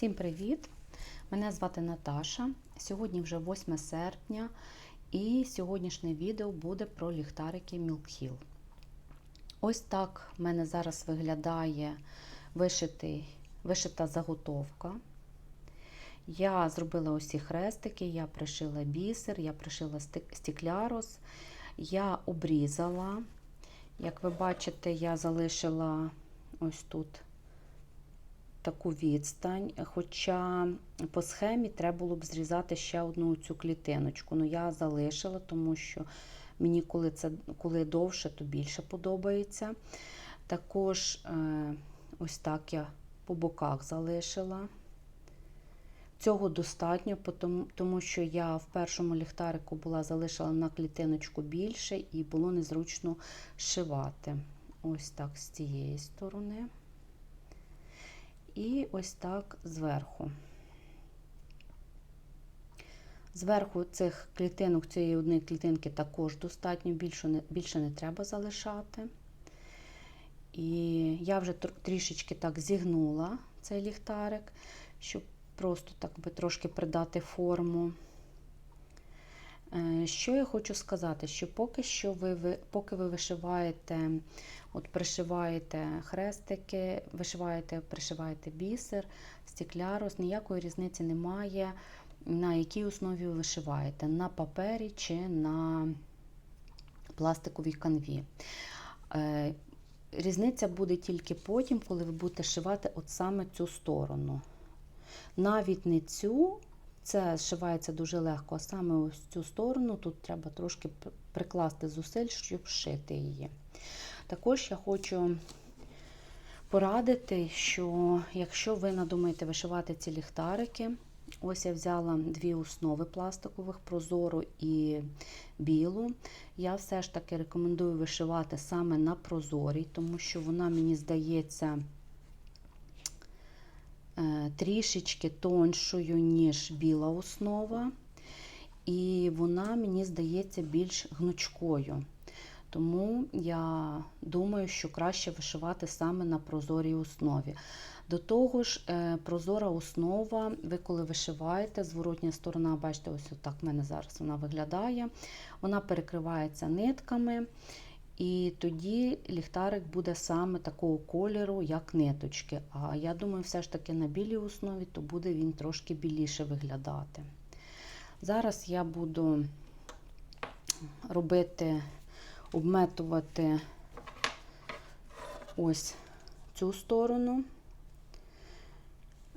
Всім привіт! Мене звати Наташа. Сьогодні вже 8 серпня, і сьогоднішнє відео буде про ліхтарики Milk Hill. Ось так в мене зараз виглядає вишитий, вишита заготовка. Я зробила усі хрестики, я пришила бісер, я пришила стеклярус, я обрізала. Як ви бачите, я залишила ось тут таку відстань, хоча по схемі треба було б зрізати ще одну цю клітиночку. Ну, я залишила, тому що мені, коли це коли довше, то більше подобається. Також е, ось так я по боках залишила. Цього достатньо, тому що я в першому ліхтарику була залишила на клітиночку більше і було незручно шивати. Ось так з цієї сторони. І ось так зверху. Зверху цих клітинок, цієї одної клітинки також достатньо, більше не, більше не треба залишати. І я вже трішечки так зігнула цей ліхтарик, щоб просто так би трошки придати форму. Що я хочу сказати, що поки що ви поки ви вишиваєте, от пришиваєте хрестики, вишиваєте, пришиваєте бісер, стеклярус, ніякої різниці немає, на якій основі ви вишиваєте, на папері чи на пластиковій канві. Різниця буде тільки потім, коли ви будете шивати от саме цю сторону. Навіть не цю. Це зшивається дуже легко, а саме ось цю сторону тут треба трошки прикласти зусиль, щоб шити її. Також я хочу порадити, що якщо ви надумаєте вишивати ці ліхтарики, ось я взяла дві основи пластикових, прозору і білу. Я все ж таки рекомендую вишивати саме на прозорій, тому що вона, мені здається, трішечки тоншою, ніж біла основа, і вона, мені здається, більш гнучкою. Тому я думаю, що краще вишивати саме на прозорій основі. До того ж, прозора основа, ви коли вишиваєте, зворотня сторона, бачите, ось так в мене зараз вона виглядає, вона перекривається нитками. І тоді ліхтарик буде саме такого кольору, як ниточки. А я думаю, все ж таки на білій основі, то буде він трошки біліше виглядати. Зараз я буду робити, обметувати ось цю сторону.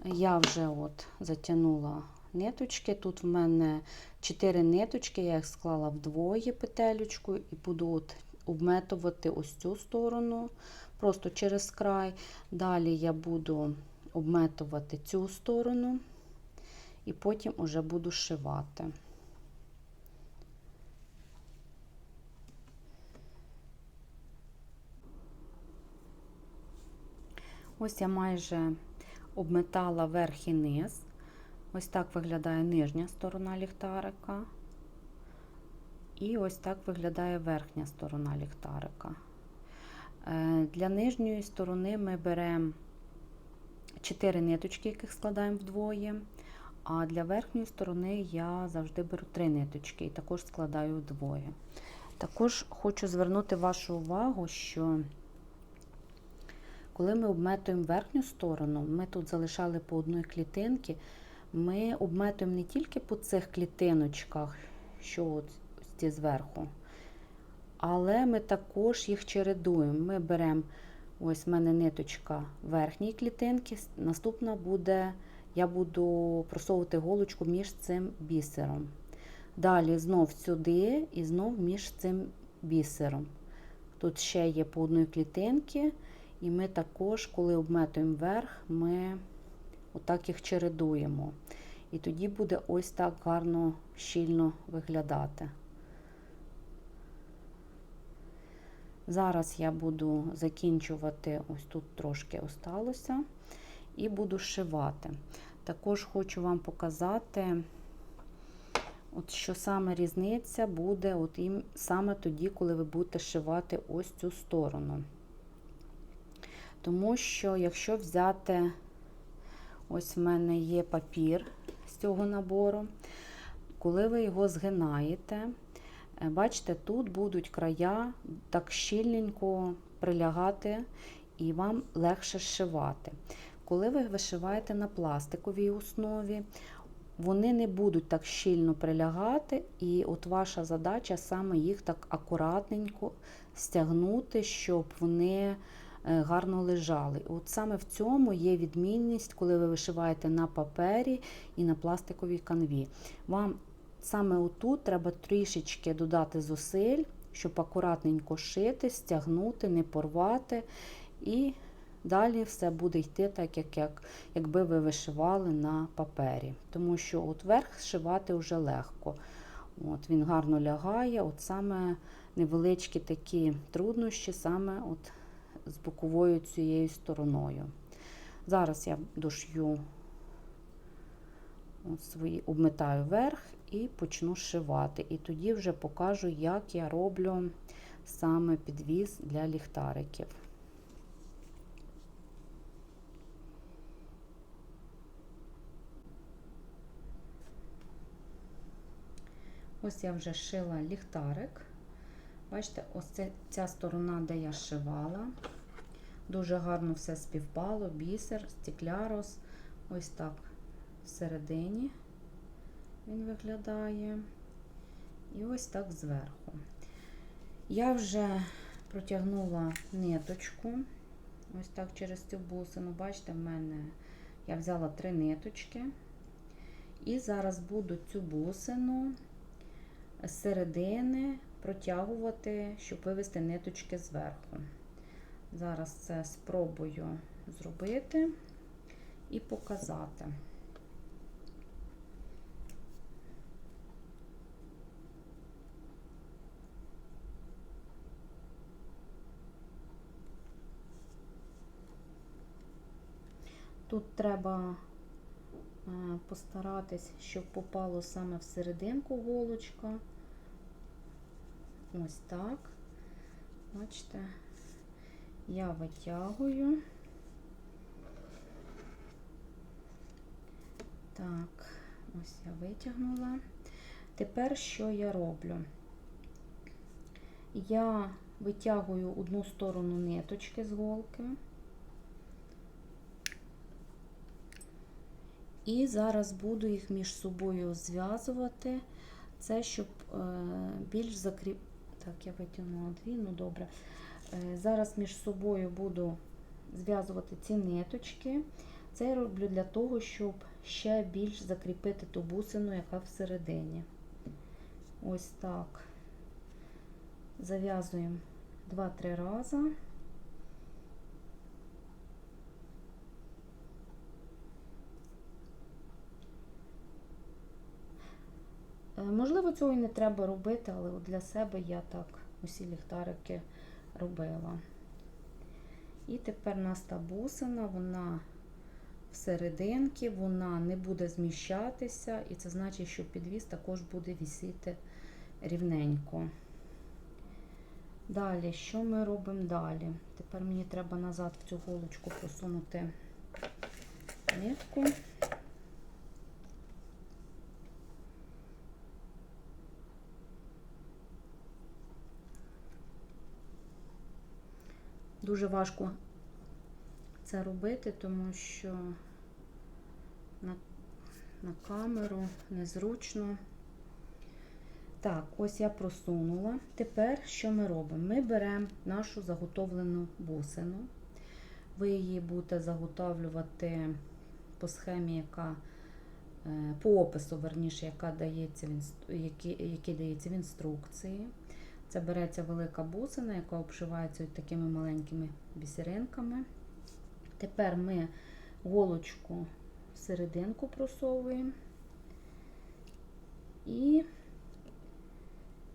Я вже от затягнула ниточки. Тут в мене 4 ниточки, я їх склала вдвоє петелючку і буду от обметувати ось цю сторону, просто через край. Далі я буду обметувати цю сторону, і потім уже буду шивати. Ось я майже обметала верх і низ. Ось так виглядає нижня сторона ліхтарика. І ось так виглядає верхня сторона ліхтарика. Е, для нижньої сторони ми беремо 4 ниточки, яких складаємо вдвоє. А для верхньої сторони я завжди беру 3 ниточки і також складаю вдвоє. Також хочу звернути вашу увагу, що коли ми обметуємо верхню сторону, ми тут залишали по одній клітинці, ми обметуємо не тільки по цих клітиночках, що от ці зверху. Але ми також їх чередуємо. Ми беремо, ось в мене ниточка верхньої клітинки, наступна буде, я буду просовувати голочку між цим бісером. Далі знов сюди і знов між цим бісером. Тут ще є по одній клітинки, і ми також, коли обметуємо верх, ми отак їх чередуємо. І тоді буде ось так гарно щільно виглядати. Зараз я буду закінчувати, ось тут трошки осталося, і буду шивати. Також хочу вам показати, от що саме різниця буде от їм, саме тоді, коли ви будете шивати ось цю сторону. Тому що, якщо взяти Ось в мене є папір з цього набору. Коли ви його згинаєте, бачите, тут будуть края так щільненько прилягати, і вам легше зшивати. Коли ви вишиваєте на пластиковій основі, вони не будуть так щільно прилягати, і от ваша задача саме їх так акуратненько стягнути, щоб вони е, гарно лежали. От саме в цьому є відмінність, коли ви вишиваєте на папері і на пластиковій канві. Вам саме отут треба трішечки додати зусиль, щоб акуратненько шити, стягнути, не порвати. І далі все буде йти так, як, як, якби ви вишивали на папері. Тому що от верх зшивати вже легко. От Він гарно лягає, от саме невеличкі такі труднощі, саме от з боковою цією стороною. Зараз я дошью от свої, обметаю верх і почну шивати. І тоді вже покажу, як я роблю саме підвіз для ліхтариків. Ось я вже шила ліхтарик. Бачите, ось це, ця сторона, де я шивала. Дуже гарно все співпало, бісер, стеклярос. Ось так всередині він виглядає. І ось так зверху. Я вже протягнула ниточку, ось так через цю бусину. Бачите, в мене я взяла три ниточки. І зараз буду цю бусину з середини протягувати, щоб вивести ниточки зверху. Зараз це спробую зробити і показати. Тут треба е, постаратись, щоб попало саме в серединку голочка. Ось так. Бачите, я витягую. Так, ось я витягнула. Тепер що я роблю? Я витягую одну сторону ниточки з голки. І зараз буду їх між собою зв'язувати. Це щоб е, більш закріп... Так, я витягнула дві, ну добре. Е, зараз між собою буду зв'язувати ці ниточки. Це я роблю для того, щоб ще більш закріпити ту бусину, яка всередині. Ось так. Зав'язуємо 2-3 рази. Можливо, цього і не треба робити, але для себе я так усі ліхтарики робила. І тепер у нас та бусина, вона всерединки, вона не буде зміщатися, і це значить, що підвіз також буде вісіти рівненько. Далі, що ми робимо далі? Тепер мені треба назад в цю голочку просунути нитку. Дуже важко це робити, тому що на, на камеру незручно. Так, ось я просунула. Тепер що ми робимо? Ми беремо нашу заготовлену бусину. Ви її будете заготовлювати по схемі, яка е, по опису, верніше, яка дається який, який дається в інструкції. Це береться велика бусина, яка обшивається такими маленькими бісеринками. Тепер ми голочку в серединку просовуємо і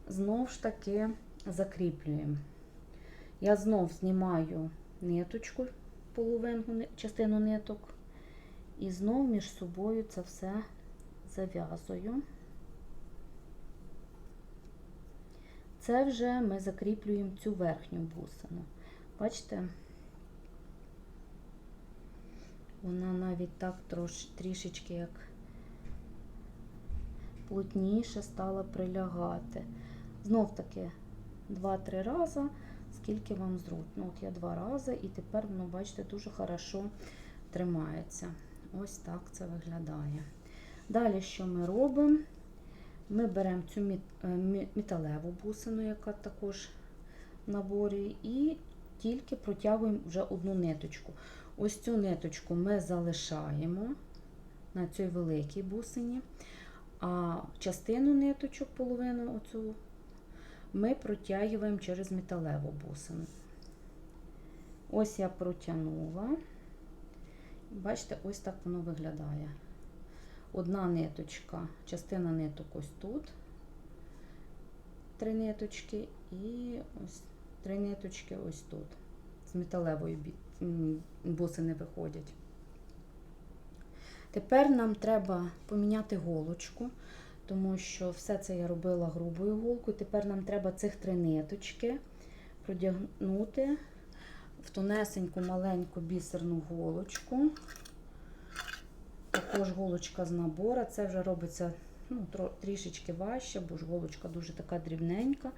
знов ж таки закріплюємо. Я знов знімаю ниточку, половинку, частину ниток, і знов між собою це все зав'язую. Це вже ми закріплюємо цю верхню бусину. Бачите, вона навіть так трош, трішечки як плотніше стала прилягати. Знов таки 2-3 рази, скільки вам зруть. Ну, от я два рази, і тепер воно, бачите, дуже хорошо тримається. Ось так це виглядає. Далі, що ми робимо? Ми беремо цю е, металеву бусину, яка також в наборі, і тільки протягуємо вже одну ниточку. Ось цю ниточку ми залишаємо на цій великій бусині, а частину ниточок, половину оцю, ми протягуємо через металеву бусину. Ось я протягнула. Бачите, ось так воно виглядає. Одна ниточка, частина ниток ось тут, три ниточки, і ось три ниточки ось тут. З металевої м, бусини виходять. Тепер нам треба поміняти голочку, тому що все це я робила грубою голкою. Тепер нам треба цих три ниточки продягнути в тонесеньку маленьку бісерну голочку. Також голочка з набора. Це вже робиться ну, трішечки важче, бо ж голочка дуже така дрібненька.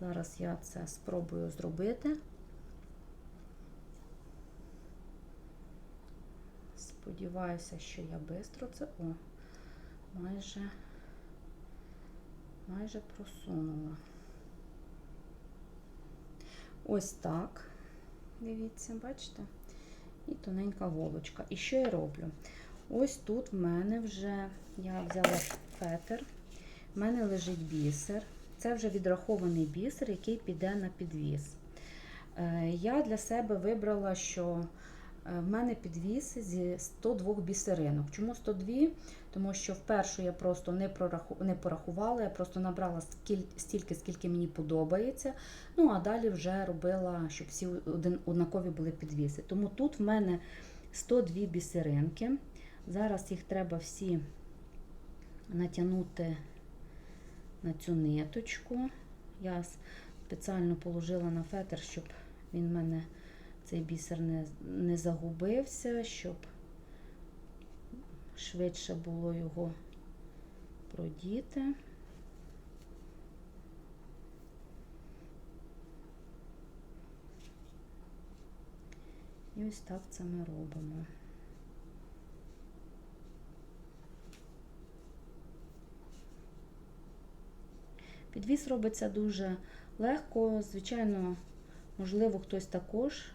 Зараз я це спробую зробити. Сподіваюся, що я швидко це. О, майже, майже просунула. Ось так. Дивіться, бачите? І тоненька голочка. І що я роблю? Ось тут в мене вже я взяла фетр, в мене лежить бісер. Це вже відрахований бісер, який піде на підвіз. Е, Я для себе вибрала, що е, в мене підвіз зі 102 бісеринок. Чому 102? Тому що вперше я просто не, прораху... не порахувала, я просто набрала стільки, скільки мені подобається. Ну, а далі вже робила, щоб всі однакові були підвіси. Тому тут в мене 102 бісеринки. Зараз їх треба всі натягнути на цю ниточку. Я спеціально положила на фетр, щоб він в мене цей бісер не, не загубився, щоб швидше було його продіти. І ось так це ми робимо. Підвіз робиться дуже легко. Звичайно, можливо, хтось також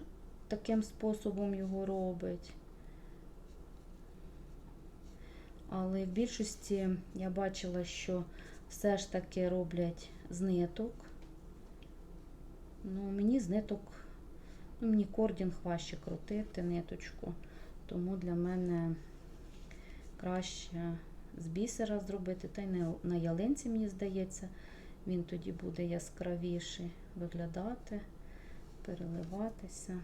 таким способом його робить. Але в більшості я бачила, що все ж таки роблять з ниток. Ну, мені з ниток, ну, мені кордінг важче крутити ниточку, тому для мене краще з бісера зробити. Та й на ялинці, мені здається, він тоді буде яскравіший виглядати, переливатися.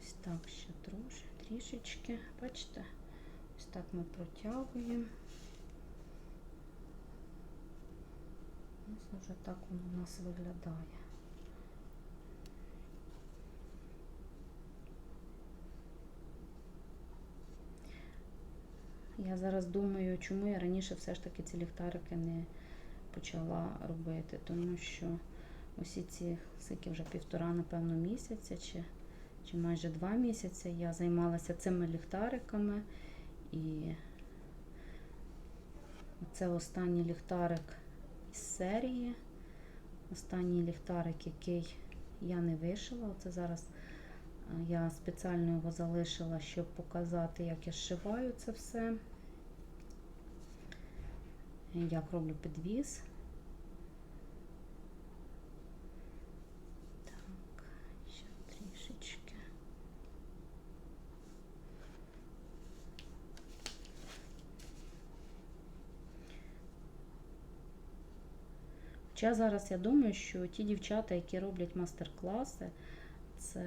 Ось так ще трош, трішечки. Бачите? Ось так ми протягуємо. Ось вже так воно у нас виглядає. Я зараз думаю, чому я раніше все ж таки ці ліхтарики не почала робити, тому що усі ці скільки вже півтора, напевно, місяця чи, чи майже два місяці я займалася цими ліхтариками і це останній ліхтарик із серії. Останній ліхтарик, який я не вишила. Оце зараз я спеціально його залишила, щоб показати, як я зшиваю це все. Як роблю підвіз. Так, ще трішечки. Хоча зараз я думаю, що ті дівчата, які роблять мастер-класи, це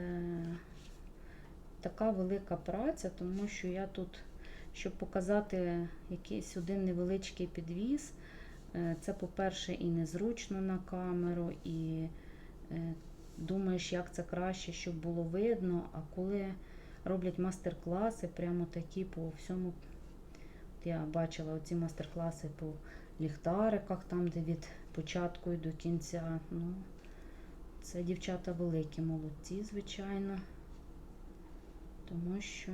така велика праця, тому що я тут, щоб показати якийсь один невеличкий підвіз, е, це, по-перше, і незручно на камеру, і е, думаєш, як це краще, щоб було видно, а коли роблять мастер-класи, прямо такі по всьому. От я бачила оці мастер-класи по ліхтариках, там, де від початку і до кінця. Ну, це дівчата великі, молодці, звичайно. Тому що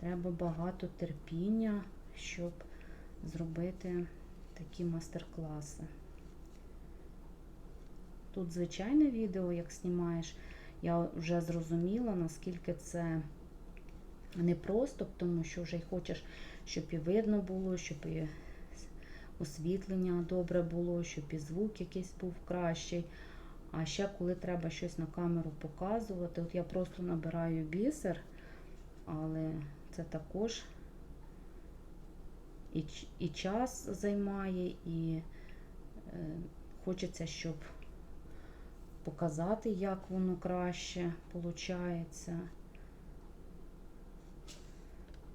треба багато терпіння, щоб зробити такі мастер-класи. Тут звичайне відео, як знімаєш, я вже зрозуміла, наскільки це непросто, тому що вже й хочеш, щоб і видно було, щоб і освітлення добре було, щоб і звук якийсь був кращий. А ще коли треба щось на камеру показувати, от я просто набираю бісер, але це також і, і час займає, і е, хочеться, щоб показати, як воно краще виходить.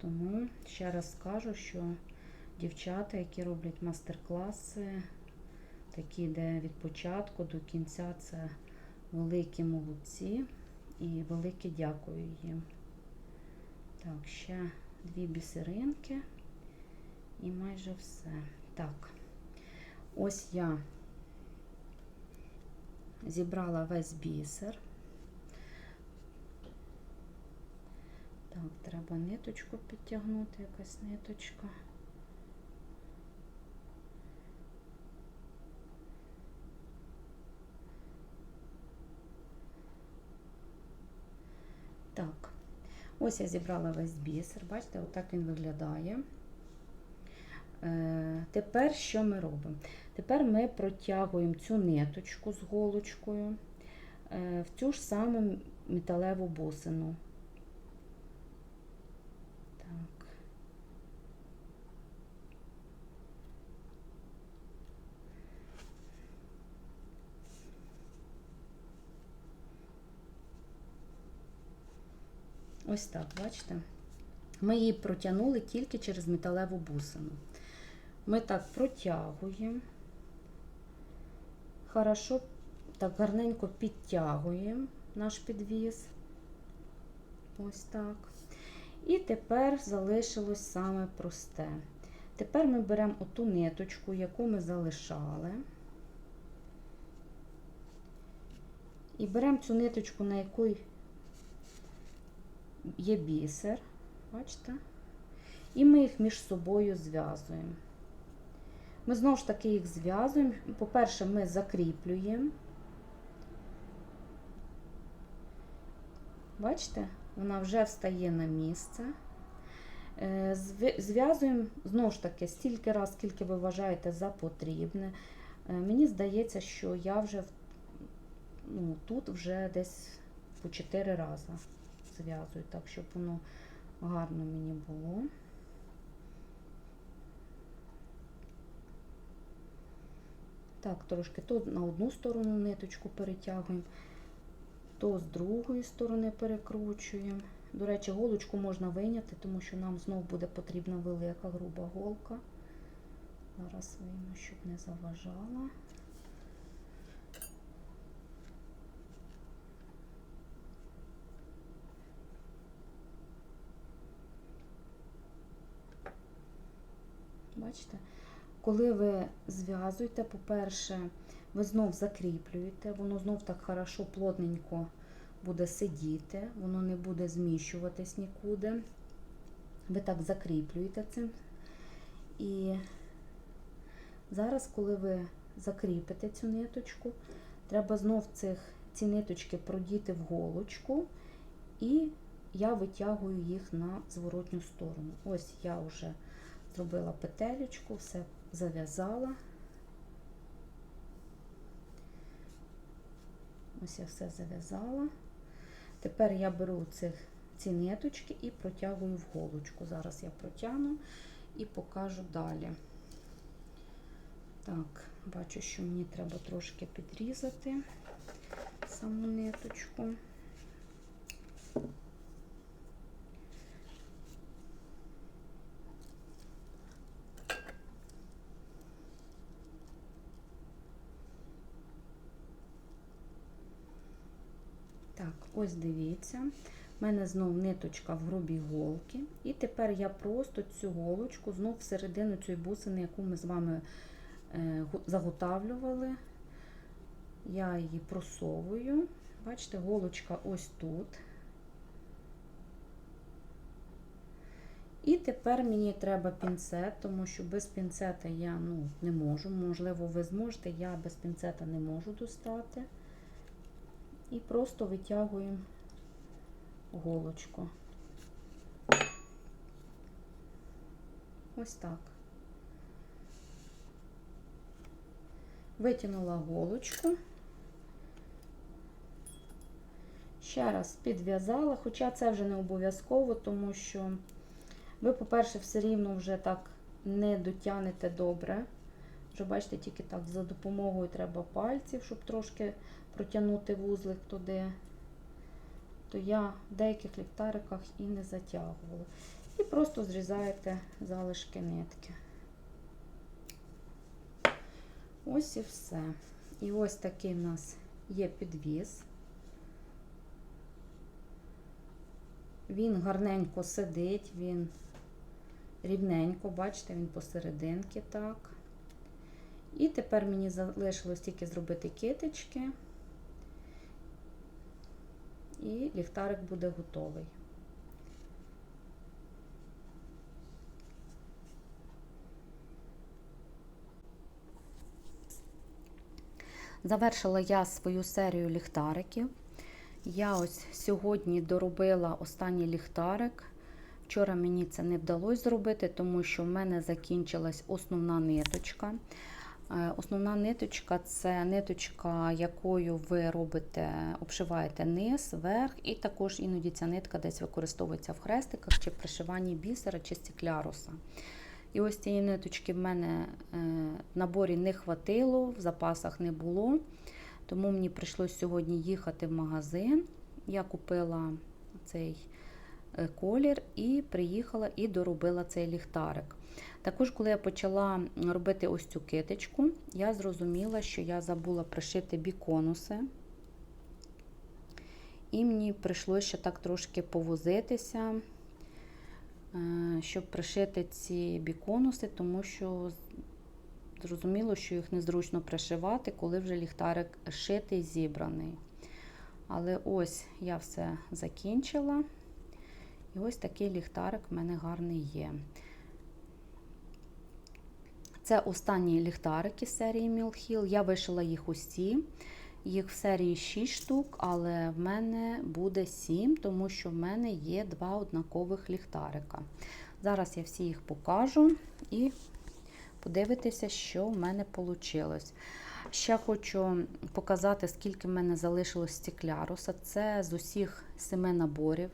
Тому ще раз скажу, що дівчата, які роблять мастер-класи, такі, де від початку до кінця це великі молодці і велике дякую їм. Так, ще дві бісеринки і майже все. Так, ось я зібрала весь бісер. Так, треба ниточку підтягнути, якась ниточка. Так, ось я зібрала весь бісер, бачите, отак він виглядає. Е, Тепер що ми робимо? Тепер ми протягуємо цю ниточку з голочкою е, в цю ж саму металеву бусину. Так. Ось так, бачите? Ми її протягнули тільки через металеву бусину. Ми так протягуємо, хорошо, так гарненько підтягуємо наш підвіз. Ось так. І тепер залишилось саме просте. Тепер ми беремо оту ниточку, яку ми залишали. І беремо цю ниточку, на якій є бісер, бачите? І ми їх між собою зв'язуємо. Ми знову ж таки їх зв'язуємо. По-перше, ми закріплюємо. Бачите, вона вже встає на місце. Е, зв'язуємо, знову ж таки, стільки раз, скільки ви вважаєте за потрібне. Е, мені здається, що я вже ну, тут вже десь по 4 рази зв'язую, так, щоб воно гарно мені було. Так, трошки то на одну сторону ниточку перетягуємо, то з другої сторони перекручуємо. До речі, голочку можна виняти, тому що нам знову буде потрібна велика груба голка. Зараз вийму, щоб не заважала. Бачите? Коли ви зв'язуєте, по-перше, ви знов закріплюєте, воно знов так хорошо, плотненько буде сидіти, воно не буде зміщуватись нікуди. Ви так закріплюєте цим. І зараз, коли ви закріпите цю ниточку, треба знов цих, ці ниточки продіти в голочку, і я витягую їх на зворотню сторону. Ось я вже зробила петелечку, все зав'язала. Ось я все зав'язала. Тепер я беру цих, ці ниточки і протягую в голочку. Зараз я протягну і покажу далі. Так, бачу, що мені треба трошки підрізати саму ниточку. Ось дивіться, в мене знов ниточка в грубій голки. І тепер я просто цю голочку знов всередину цієї бусини, яку ми з вами е, заготавлювали, я її просовую. Бачите, голочка ось тут. І тепер мені треба пінцет, тому що без пінцета я ну, не можу. Можливо, ви зможете, я без пінцета не можу достати. І просто витягуємо голочку. Ось так. Витягнула голочку. Ще раз підв'язала, хоча це вже не обов'язково, тому що ви, по-перше, все рівно вже так не дотягнете добре. Вже бачите, тільки так за допомогою треба пальців, щоб трошки протягнути вузлик туди. То я в деяких ліхтариках і не затягувала. І просто зрізаєте залишки нитки. Ось і все. І ось такий в нас є підвіз. Він гарненько сидить, він рівненько, бачите, він посерединки так. І тепер мені залишилось тільки зробити китички, і ліхтарик буде готовий. Завершила я свою серію ліхтариків. Я ось сьогодні доробила останній ліхтарик. Вчора мені це не вдалося зробити, тому що в мене закінчилась основна ниточка. Е, Основна ниточка це ниточка, якою ви робите, обшиваєте низ, верх, і також іноді ця нитка десь використовується в хрестиках чи пришиванні бісера чи стекляруса. І ось цієї ниточки в мене е, в наборі не хватило, в запасах не було. Тому мені прийшлося сьогодні їхати в магазин. Я купила цей колір і приїхала і доробила цей ліхтарик. Також, коли я почала робити ось цю китичку, я зрозуміла, що я забула пришити біконуси. І мені прийшлося ще так трошки повозитися, е, щоб пришити ці біконуси, тому що зрозуміло, що їх незручно пришивати, коли вже ліхтарик шитий, зібраний. Але ось я все закінчила. І ось такий ліхтарик в мене гарний є. Це останні ліхтарики серії Mill Я вишила їх усі. Їх в серії 6 штук, але в мене буде 7, тому що в мене є два однакових ліхтарика. Зараз я всі їх покажу і подивитися, що в мене вийшло. Ще хочу показати, скільки в мене залишилось стекляруса. Це з усіх семи наборів.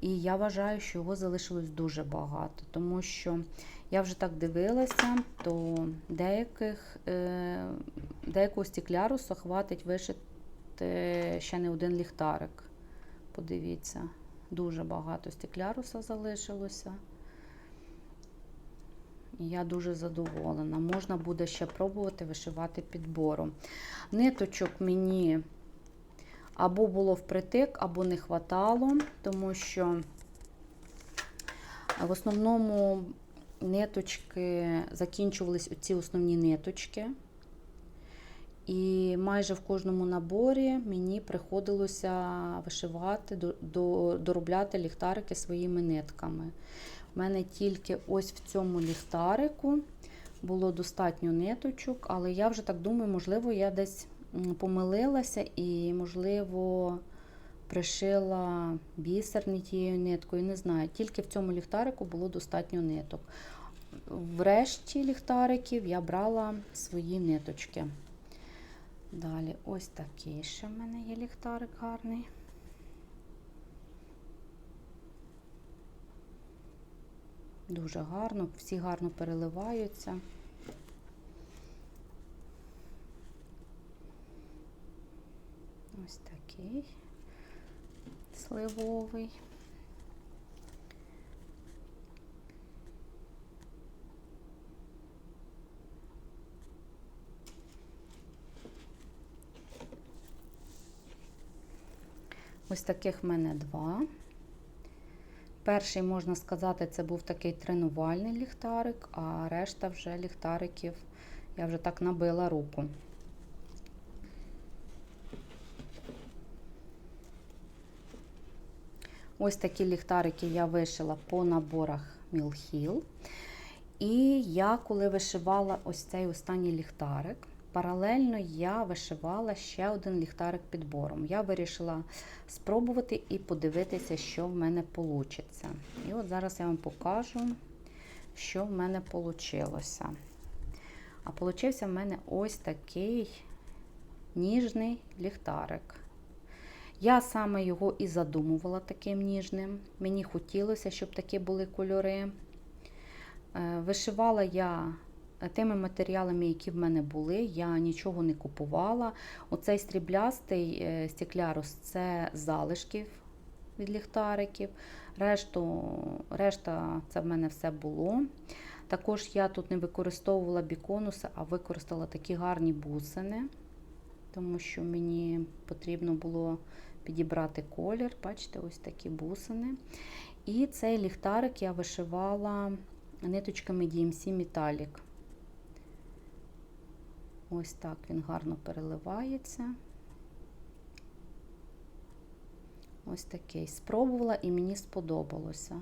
І я вважаю, що його залишилось дуже багато, тому що я вже так дивилася, то деяких, е, деякого стеклярусу хватить вишити ще не один ліхтарик. Подивіться, дуже багато стекляруса залишилося. Я дуже задоволена. Можна буде ще пробувати вишивати підбором. Ниточок мені або було впритик, або не хватало, тому що в основному ниточки закінчувались оці основні ниточки. І майже в кожному наборі мені приходилося вишивати, до, до, доробляти ліхтарики своїми нитками. У мене тільки ось в цьому ліхтарику було достатньо ниточок, але я вже так думаю, можливо, я десь помилилася і, можливо, пришила бісер не тією ниткою. Не знаю, тільки в цьому ліхтарику було достатньо ниток. Врешті ліхтариків я брала свої ниточки. Далі, ось такий ще в мене є ліхтарик гарний. Дуже гарно, всі гарно переливаються. Ось такий сливовий. Ось таких в мене два. Перший, можна сказати, це був такий тренувальний ліхтарик, а решта вже ліхтариків я вже так набила руку. Ось такі ліхтарики я вишила по наборах Мілхіл. І я, коли вишивала ось цей останній ліхтарик, паралельно я вишивала ще один ліхтарик підбором. Я вирішила спробувати і подивитися, що в мене вийде. І от зараз я вам покажу, що в мене вийшло. А получився в мене ось такий ніжний ліхтарик. Я саме його і задумувала таким ніжним. Мені хотілося, щоб такі були кольори. Вишивала я тими матеріалами, які в мене були, я нічого не купувала. Оцей стріблястий стеклярус це залишків від ліхтариків. Решту, решта це в мене все було. Також я тут не використовувала біконуси, а використала такі гарні бусини, тому що мені потрібно було підібрати колір. Бачите, ось такі бусини. І цей ліхтарик я вишивала ниточками DMC Metallic. Ось так він гарно переливається. Ось такий. Спробувала і мені сподобалося.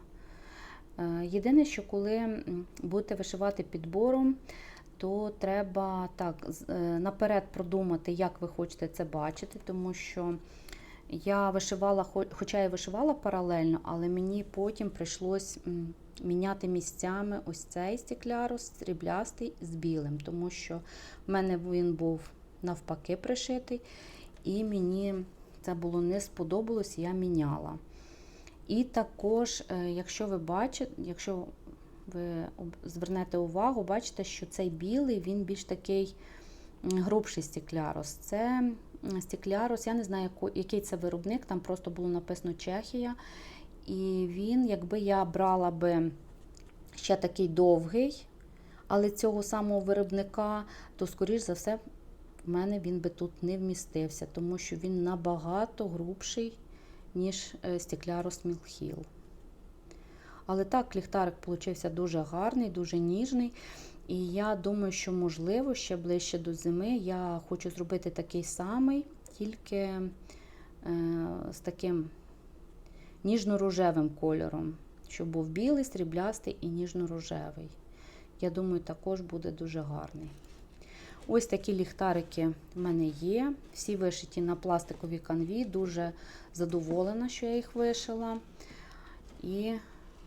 Єдине, що коли будете вишивати підбором, то треба так, наперед продумати, як ви хочете це бачити, тому що я вишивала, хоча я вишивала паралельно, але мені потім прийшлось міняти місцями ось цей стеклярус, сріблястий з білим, тому що в мене він був навпаки пришитий, і мені це було не сподобалось, я міняла. І також, якщо ви бачите, якщо ви звернете увагу, бачите, що цей білий, він більш такий грубший стеклярус. Це стеклярус, я не знаю, який це виробник, там просто було написано Чехія. І він, якби я брала би ще такий довгий, але цього самого виробника, то, скоріш за все, в мене він би тут не вмістився, тому що він набагато грубший, ніж стеклярус Мілхіл. Але так, ліхтарик получився дуже гарний, дуже ніжний. І я думаю, що, можливо, ще ближче до зими я хочу зробити такий самий, тільки е, з таким ніжно-рожевим кольором, щоб був білий, сріблястий і ніжно-рожевий. Я думаю, також буде дуже гарний. Ось такі ліхтарики в мене є. Всі вишиті на пластиковій канві. Дуже задоволена, що я їх вишила. І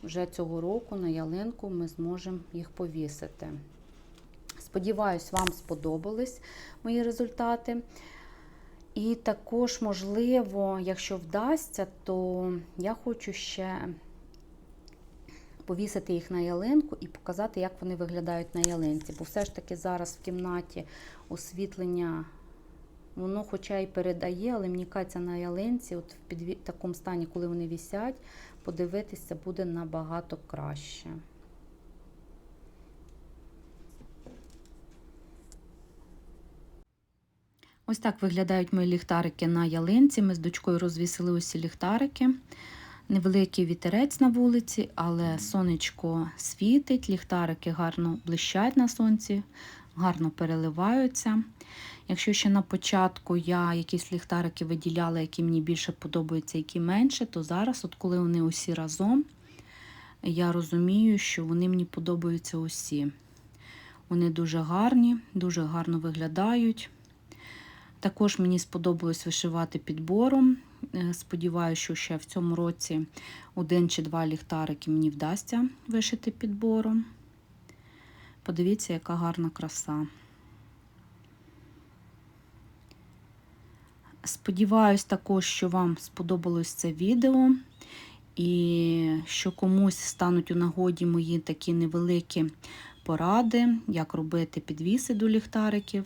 вже цього року на ялинку ми зможемо їх повісити. Сподіваюсь, вам сподобались мої результати. І також, можливо, якщо вдасться, то я хочу ще повісити їх на ялинку і показати, як вони виглядають на ялинці. Бо все ж таки зараз в кімнаті освітлення, воно хоча й передає, але мені кажеться, на ялинці, от в такому стані, коли вони вісять, подивитися буде набагато краще. Ось так виглядають мої ліхтарики на ялинці. Ми з дочкою розвісили усі ліхтарики. Невеликий вітерець на вулиці, але сонечко світить, ліхтарики гарно блищать на сонці, гарно переливаються. Якщо ще на початку я якісь ліхтарики виділяла, які мені більше подобаються, які менше, то зараз, от коли вони усі разом, я розумію, що вони мені подобаються усі. Вони дуже гарні, дуже гарно виглядають. Також мені сподобалось вишивати підбором. Е, сподіваюся, що ще в цьому році один чи два ліхтарики мені вдасться вишити підбором. Подивіться, яка гарна краса. Сподіваюсь також, що вам сподобалось це відео, і що комусь стануть у нагоді мої такі невеликі поради, як робити підвіси до ліхтариків.